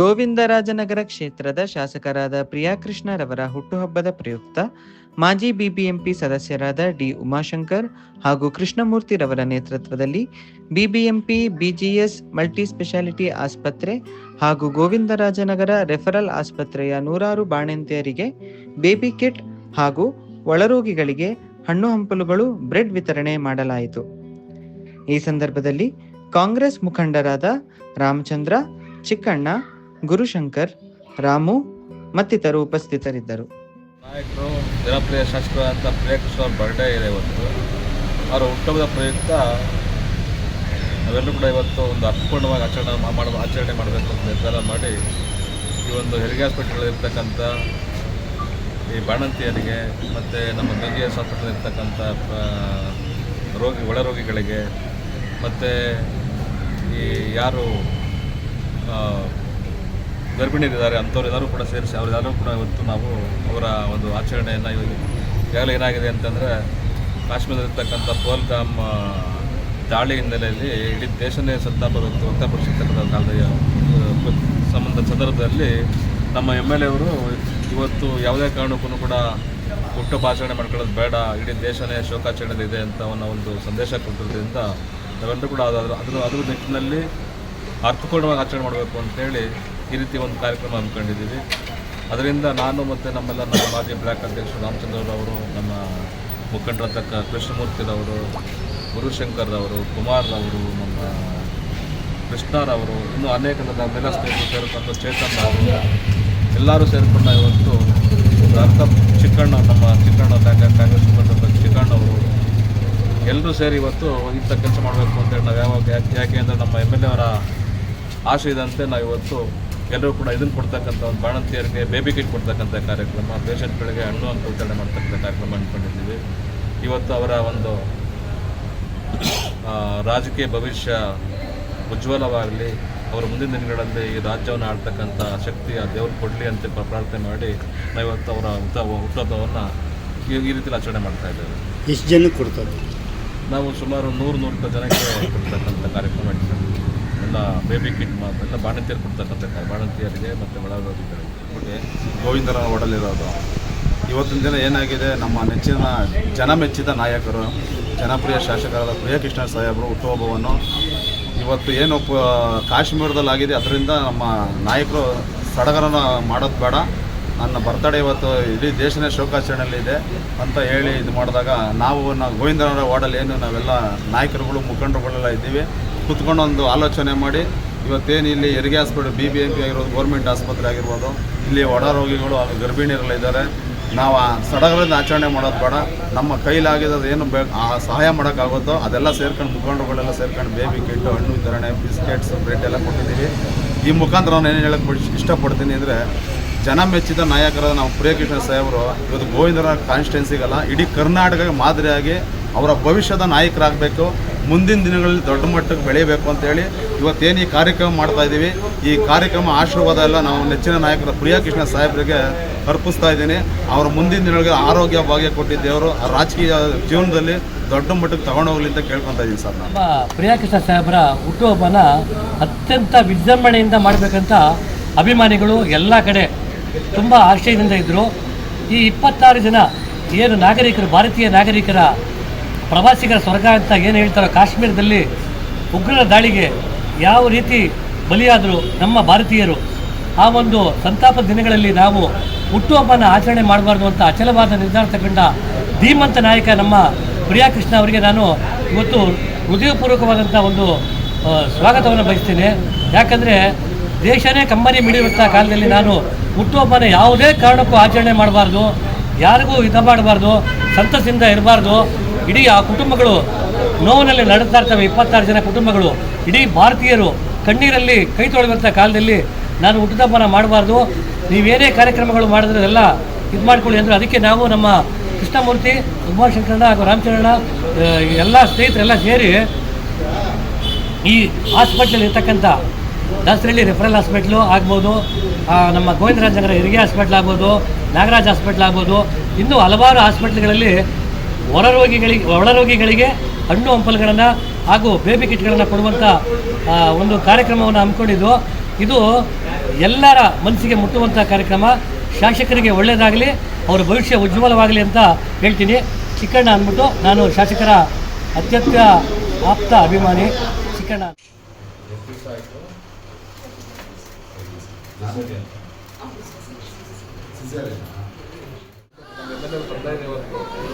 ಗೋವಿಂದರಾಜನಗರ ಕ್ಷೇತ್ರದ ಶಾಸಕರಾದ ಪ್ರಿಯಾಕೃಷ್ಣರವರ ಹುಟ್ಟುಹಬ್ಬದ ಪ್ರಯುಕ್ತ ಮಾಜಿ ಬಿಬಿಎಂಪಿ ಸದಸ್ಯರಾದ ಡಿ ಉಮಾಶಂಕರ್ ಹಾಗೂ ಕೃಷ್ಣಮೂರ್ತಿರವರ ನೇತೃತ್ವದಲ್ಲಿ ಬಿಬಿಎಂಪಿ, ಬಿಜಿಎಸ್ ಮಲ್ಟಿ ಸ್ಪೆಷಾಲಿಟಿ ಆಸ್ಪತ್ರೆ ಹಾಗೂ ಗೋವಿಂದರಾಜನಗರ ರೆಫರಲ್ ಆಸ್ಪತ್ರೆಯ ನೂರಾರು ಬಾಣಂತಿಯರಿಗೆ ಬೇಬಿ ಕಿಟ್ ಹಾಗೂ ಒಳರೋಗಿಗಳಿಗೆ ಹಣ್ಣು ಹಂಪಲುಗಳು ಬ್ರೆಡ್ ವಿತರಣೆ ಮಾಡಲಾಯಿತು. ಈ ಸಂದರ್ಭದಲ್ಲಿ ಕಾಂಗ್ರೆಸ್ ಮುಖಂಡರಾದ ರಾಮಚಂದ್ರ, ಚಿಕ್ಕಣ್ಣ ಗುರುಶಂಕರ್, ರಾಮು ಮತ್ತಿತರು ಉಪಸ್ಥಿತರಿದ್ದರು. ನಾಯಕರು, ಜನಪ್ರಿಯ ಶಾಸಕರಾದಂಥ ಪ್ರಿಯಕೃಷ್ಣ ಅವ್ರ ಬರ್ಡೇ ಇದೆ ಇವತ್ತು. ಅವರ ಹುಟ್ಟುಹಬ್ಬದ ಪ್ರಯುಕ್ತ ನಾವೆಲ್ಲರೂ ಕೂಡ ಇವತ್ತು ಒಂದು ಅರ್ಥಪೂರ್ಣವಾಗಿ ಆಚರಣೆ ಮಾಡುವ ಮಾಡ ಆಚರಣೆ ಮಾಡಬೇಕು ಅಂತ ನಿರ್ಧಾರ ಮಾಡಿ ಈ ಒಂದು ಹೆರಿಗೆ ಹಾಸ್ಪಿಟಲ್ ಈ ಬಾಣಂತಿಯರಿಗೆ ಮತ್ತು ನಮ್ಮ ಗಂಗೆ ಹಾಸ್ಪಿಟಲ್ ರೋಗಿ ಒಳ ರೋಗಿಗಳಿಗೆ ಮತ್ತು ಈ ಯಾರು ಗರ್ಭಿಣಿಯರಿದ್ದಾರೆ, ಅಂಥವ್ರು ಎಲ್ಲರೂ ಕೂಡ ಸೇರಿಸಿ ಅವರೆಲ್ಲರೂ ಕೂಡ ಇವತ್ತು ನಾವು ಅವರ ಒಂದು ಆಚರಣೆಯನ್ನು ಈಗಾಗಲೇ ಏನಾಗಿದೆ ಅಂತಂದರೆ ಕಾಶ್ಮೀರದಲ್ಲಿರ್ತಕ್ಕಂಥ ಪೋಲ್ಗಾಮ್ ದಾಳಿ ಹಿನ್ನೆಲೆಯಲ್ಲಿ ಇಡೀ ದೇಶನೇ ಸಂತಾಪ ವ್ಯಕ್ತ ವ್ಯಕ್ತಪಡಿಸಿರ್ತಕ್ಕಂಥ ಕಾಲದ ಸಂಬಂಧ ಸಂದರ್ಭದಲ್ಲಿ ನಮ್ಮ ಎಂ ಎಲ್ ಎವರು ಇವತ್ತು ಯಾವುದೇ ಕಾರಣಕ್ಕೂ ಕೂಡ ಹುಟ್ಟು ಆಚರಣೆ ಮಾಡ್ಕೊಳ್ಳೋದು ಬೇಡ, ಇಡೀ ದೇಶನೇ ಶೋಕಾಚರಣೆ ಇದೆ ಅಂತ ಅನ್ನೋ ಒಂದು ಸಂದೇಶ ಕೊಟ್ಟಿರೋದ್ರಿಂದ ನಾವೆಲ್ಲರೂ ಕೂಡ ಅದು ಅದ್ರ ಅದ್ರ ನಿಟ್ಟಿನಲ್ಲಿ ಅರ್ಥಪೂರ್ಣವಾಗಿ ಆಚರಣೆ ಮಾಡಬೇಕು ಅಂತೇಳಿ ಈ ರೀತಿ ಒಂದು ಕಾರ್ಯಕ್ರಮ ಹಮ್ಮಿಕೊಂಡಿದ್ದೀವಿ. ಅದರಿಂದ ನಾನು ಮತ್ತು ನಮ್ಮೆಲ್ಲ ನಮ್ಮ ಮಾಜಿ ಬ್ಲಾಕ್ ಅಧ್ಯಕ್ಷರು ರಾಮಚಂದ್ರರವರು ನಮ್ಮ ಮುಖಂಡರಾದ ಕೃಷ್ಣಮೂರ್ತಿರವರು, ಗುರುಶಂಕರ್ರವರು, ಕುಮಾರ್ರವರು, ನಮ್ಮ ಕೃಷ್ಣರವರು, ಇನ್ನೂ ಅನೇಕ ನಮ್ಮೆಲ್ಲ ಸ್ನೇಹಿತರು ಸೇರಿಕೊಂಡು ಚೇತನ್ ಅವರು, ಎಲ್ಲರೂ ಸೇರಿಕೊಂಡ ಇವತ್ತು ಅರ್ಥ ಚಿಕ್ಕಣ್ಣ, ನಮ್ಮ ಚಿಕ್ಕಣ್ಣ ಕಾಂಗ್ರೆಸ್ ಮುಖಂಡರಾದ ಚಿಕ್ಕಣ್ಣವರು ಎಲ್ಲರೂ ಸೇರಿ ಇವತ್ತು ಇಂಥ ಕೆಲಸ ಮಾಡಬೇಕು ಅಂತೇಳಿ ನಾವು ಯಾವಾಗ ಯಾಕೆ ಅಂದರೆ ನಮ್ಮ ಎಂ ಎಲ್ ಎ ಅವರ ಆಶಯದಂತೆ ನಾವು ಇವತ್ತು ಎಲ್ಲರೂ ಕೂಡ ಇದನ್ನು ಕೊಡ್ತಕ್ಕಂಥ ಒಂದು ಬಾಣಂತಿಯರಿಗೆ ಬೇಬಿ ಕಿಟ್ ಕೊಡ್ತಕ್ಕಂಥ ಕಾರ್ಯಕ್ರಮ ಪೇಷಂಟ್ಗಳಿಗೆ ಹಣ್ಣು ಅಂತ ವಿತರಣೆ ಮಾಡ್ತಕ್ಕಂಥ ಕಾರ್ಯಕ್ರಮ ಅಂದ್ಕೊಂಡಿದ್ದೀವಿ. ಇವತ್ತು ಅವರ ಒಂದು ರಾಜಕೀಯ ಭವಿಷ್ಯ ಉಜ್ವಲವಾಗಲಿ ಅವರು ಮುಂದಿನ ದಿನಗಳಲ್ಲಿ ಈ ರಾಜ್ಯವನ್ನು ಆಡ್ತಕ್ಕಂಥ ಶಕ್ತಿ ಆ ದೇವರು ಕೊಡಲಿ ಅಂತ ಪ್ರಾರ್ಥನೆ ಮಾಡಿ ನಾವು ಇವತ್ತು ಅವರ ಹುಟ್ಟ ಹುಟ್ಟುಹಬ್ಬವನ್ನು ಈ ಈ ರೀತಿಯಲ್ಲಿ ಆಚರಣೆ ಮಾಡ್ತಾ ಇದ್ದೇವೆ. ಎಷ್ಟು ಜನಕ್ಕೆ ಕೊಡ್ತಾರೆ? ನಾವು ಸುಮಾರು ನೂರು ನೂರು ಜನಕ್ಕೆ ಕೊಡ್ತಕ್ಕಂಥ ಕಾರ್ಯಕ್ರಮ ಇಟ್ಕೊಂಡಿದ್ದೀವಿ ಎಲ್ಲ ಬೇಬಿ ಕಿಟ್ ಮಾತ್ರ ಎಲ್ಲ ಬಾಣಂತಿಯರು ಕೊಡ್ತಕ್ಕಂಥ ಬಾಣಂತಿಯರಿಗೆ ಮತ್ತು ಒಳರೋಗಿಗಳಿಗೆ. ಮತ್ತು ಗೋವಿಂದರ ಒಡಲಿರೋದು. ಇವತ್ತಿನ ದಿನ ಏನಾಗಿದೆ? ನಮ್ಮ ನೆಚ್ಚಿನ ಜನಮೆಚ್ಚಿದ ನಾಯಕರು, ಜನಪ್ರಿಯ ಶಾಸಕರಾದ ಪ್ರಿಯಕೃಷ್ಣ ಸಾಹೇಬರು ಹುಟ್ಟುಹಬ್ಬವನ್ನು ಇವತ್ತು ಏನು ಕಾಶ್ಮೀರದಲ್ಲಾಗಿದೆ ಅದರಿಂದ ನಮ್ಮ ನಾಯಕರು ಸಡಗರನ ಮಾಡೋದು ಬೇಡ. ನನ್ನ ಬರ್ತಡೇ ಇವತ್ತು ಇಡೀ ದೇಶನೇ ಶೋಕಾಚರಣೆಯಲ್ಲಿ ಇದೆ ಅಂತ ಹೇಳಿ ಇದು ಮಾಡಿದಾಗ ನಾವು ನಾವು ಗೋವಿಂದರ ವಾರ್ಡಲ್ಲಿ ಏನು, ನಾವೆಲ್ಲ ನಾಯಕರುಗಳು, ಮುಖಂಡರುಗಳೆಲ್ಲ ಇದ್ದೀವಿ. ಕುತ್ಕೊಂಡು ಒಂದು ಆಲೋಚನೆ ಮಾಡಿ, ಇವತ್ತೇನು ಇಲ್ಲಿ ಹೆರಿಗೆ hospital B B M P ಆಗಿರ್ಬೋದು, ಗೌರ್ಮೆಂಟ್ ಆಸ್ಪತ್ರೆ ಆಗಿರ್ಬೋದು, ಇಲ್ಲಿ ಒಡ ರೋಗಿಗಳು ಹಾಗೂ ಗರ್ಭಿಣಿಯರೆಲ್ಲ ಇದ್ದಾರೆ. ನಾವು ಆ ಸಡಗರದಿಂದ ಆಚರಣೆ ಮಾಡೋದು ಬೇಡ. ನಮ್ಮ ಕೈಲಾಗಿದ್ದು ಏನು ಬೇ ಆ ಸಹಾಯ ಮಾಡೋಕ್ಕಾಗುತ್ತೋ ಅದೆಲ್ಲ ಸೇರ್ಕೊಂಡು, ಮುಖಂಡರುಗಳೆಲ್ಲ ಸೇರ್ಕೊಂಡು ಬೇಬಿ ಕಿಟ್ಟು ಹಣ್ಣು ವಿತರಣೆ ಬಿಸ್ಕೆಟ್ಸ್ ಬ್ರೆಡ್ ಎಲ್ಲ ಕೊಟ್ಟಿದ್ದೀವಿ. ಈ ಮುಖಾಂತರ ನಾನು ಏನು ಹೇಳಕ್ಕೆ ಇಷ್ಟಪಡ್ತೀನಿ ಅಂದರೆ, ಜನ ಮೆಚ್ಚಿದ ನಾಯಕರಾದ ನಾವು ಪ್ರಿಯಕೃಷ್ಣ ಸಾಹೇಬರು, ಇವತ್ತು ಗೋವಿಂದರ ಕಾನ್ಸ್ಟಿಟ್ಯೂನ್ಸಿಗಲ್ಲ, ಇಡೀ ಕರ್ನಾಟಕಕ್ಕೆ ಮಾದರಿಯಾಗಿ ಅವರ ಭವಿಷ್ಯದ ನಾಯಕರಾಗಬೇಕು. ಮುಂದಿನ ದಿನಗಳಲ್ಲಿ ದೊಡ್ಡ ಮಟ್ಟಕ್ಕೆ ಬೆಳೆಯಬೇಕು ಅಂತೇಳಿ ಇವತ್ತೇನು ಈ ಕಾರ್ಯಕ್ರಮ ಮಾಡ್ತಾ ಇದ್ದೀವಿ. ಈ ಕಾರ್ಯಕ್ರಮ ಆಶೀರ್ವಾದ ಎಲ್ಲ ನಾವು ನೆಚ್ಚಿನ ನಾಯಕರ ಪ್ರಿಯಕೃಷ್ಣ ಸಾಹೇಬರಿಗೆ ಅರ್ಪಿಸ್ತಾ ಇದ್ದೀನಿ. ಅವರ ಮುಂದಿನ ದಿನಗಳಿಗೆ ಆರೋಗ್ಯ ಭಾಗ್ಯ ಕೊಟ್ಟಿದ್ದೇವರು ರಾಜಕೀಯ ಜೀವನದಲ್ಲಿ ದೊಡ್ಡ ಮಟ್ಟಕ್ಕೆ ತಗೊಂಡೋಗ್ಲಿ ಅಂತ ಕೇಳ್ಕೊತಾ ಇದ್ದೀನಿ ಸರ್ ನಾನು. ಪ್ರಿಯಾಕೃಷ್ಣ ಸಾಹೇಬರ ಹುಟ್ಟುಹಬ್ಬನ ಅತ್ಯಂತ ವಿಜೃಂಭಣೆಯಿಂದ ಮಾಡಬೇಕಂತ ಅಭಿಮಾನಿಗಳು ಎಲ್ಲ ಕಡೆ ತುಂಬ ಆಶಯದಿಂದ ಇದ್ದರು ಈ ಇಪ್ಪತ್ತಾರು ಜನ ಏನು ನಾಗರಿಕರು, ಭಾರತೀಯ ನಾಗರಿಕರ ಪ್ರವಾಸಿಗರ ಸ್ವರ್ಗ ಅಂತ ಏನು ಹೇಳ್ತಾರೋ ಕಾಶ್ಮೀರದಲ್ಲಿ ಉಗ್ರರ ದಾಳಿಗೆ ಯಾವ ರೀತಿ ಬಲಿಯಾದರು ನಮ್ಮ ಭಾರತೀಯರು, ಆ ಒಂದು ಸಂತಾಪ ದಿನಗಳಲ್ಲಿ ನಾವು ಹುಟ್ಟುಹಬ್ಬನ ಆಚರಣೆ ಮಾಡಬಾರ್ದು ಅಂತ ಅಚಲವಾದ ನಿರ್ಧಾರ ತಗೊಂಡ ಧೀಮಂತ ನಾಯಕ ನಮ್ಮ ಪ್ರಿಯಾಕೃಷ್ಣ ಅವರಿಗೆ ನಾನು ಇವತ್ತು ಹೃದಯಪೂರ್ವಕವಾದಂಥ ಒಂದು ಸ್ವಾಗತವನ್ನು ಬಯಸ್ತೀನಿ. ಯಾಕಂದರೆ ದೇಶನೇ ಕಂಬನಿ ಮಿಡಿಯುವಂಥ ಕಾಲದಲ್ಲಿ ನಾನು ಹುಟ್ಟುಹಬ್ಬನ ಯಾವುದೇ ಕಾರಣಕ್ಕೂ ಆಚರಣೆ ಮಾಡಬಾರ್ದು, ಯಾರಿಗೂ ಇದು ಮಾಡಬಾರ್ದು ಸಂತಸದಿಂದ ಇರಬಾರ್ದು ಇಡೀ ಆ ಕುಟುಂಬಗಳು ನೋವಿನಲ್ಲಿ ನಡೆಸ್ತಾ ಇರ್ತವೆ. ಇಪ್ಪತ್ತಾರು ಜನ ಕುಟುಂಬಗಳು, ಇಡೀ ಭಾರತೀಯರು ಕಣ್ಣೀರಲ್ಲಿ, ಕೈ ತೊಳೆದಂಥ ಕಾಲದಲ್ಲಿ ನಾನು ಹುಟ್ಟುಹಬ್ಬನ ಮಾಡಬಾರ್ದು. ನೀವೇನೇ ಕಾರ್ಯಕ್ರಮಗಳು ಮಾಡಿದ್ರೆ ಎಲ್ಲ ಇದು ಮಾಡ್ಕೊಳ್ಳಿ ಅಂದರೆ ಅದಕ್ಕೆ ನಾವು ನಮ್ಮ ಕೃಷ್ಣಮೂರ್ತಿ, ಉಮಾಶಂಕರಣ್ಣ ಹಾಗೂ ರಾಮಚಂದ್ರಣ್ಣ ಎಲ್ಲ ಸ್ನೇಹಿತರೆಲ್ಲ ಸೇರಿ ಈ ಹಾಸ್ಪಿಟ್ಲಲ್ಲಿ ಇರ್ತಕ್ಕಂಥ ದಾಸರಳ್ಳಿ ರೆಫರಲ್ ಹಾಸ್ಪಿಟ್ಲು ಆಗ್ಬೋದು. ನಮ್ಮ ಗೋವಿಂದರಾಜನಗರ ಹೆರಿಗೆ ಹಾಸ್ಪಿಟ್ಲ್ ಆಗ್ಬೋದು, ನಾಗರಾಜ್ ಹಾಸ್ಪಿಟ್ಲ್ ಆಗ್ಬೋದು. ಇನ್ನೂ ಹಲವಾರು ಹಾಸ್ಪಿಟ್ಲ್ಗಳಲ್ಲಿ ಹೊರ ರೋಗಿಗಳಿಗೆ ಒಳ ರೋಗಿಗಳಿಗೆ ಹಣ್ಣು ಹಂಪಲುಗಳನ್ನು ಹಾಗೂ ಬೇಬಿ ಕಿಟ್ಗಳನ್ನು ಕೊಡುವಂಥ ಒಂದು ಕಾರ್ಯಕ್ರಮವನ್ನು ಹಮ್ಮಿಕೊಂಡಿದ್ದು. ಇದು ಎಲ್ಲರ ಮನಸ್ಸಿಗೆ ಮುಟ್ಟುವಂಥ ಕಾರ್ಯಕ್ರಮ. ಶಾಸಕರಿಗೆ ಒಳ್ಳೆಯದಾಗಲಿ, ಅವರ ಭವಿಷ್ಯ ಉಜ್ವಲವಾಗಲಿ ಅಂತ ಹೇಳ್ತೀನಿ. ಚಿಕ್ಕಣ್ಣ ಅಂದ್ಬಿಟ್ಟು ನಾನು ಶಾಸಕರ ಅತ್ಯಂತ ಆಪ್ತ ಅಭಿಮಾನಿ ಚಿಕ್ಕಣ್ಣ. ಎ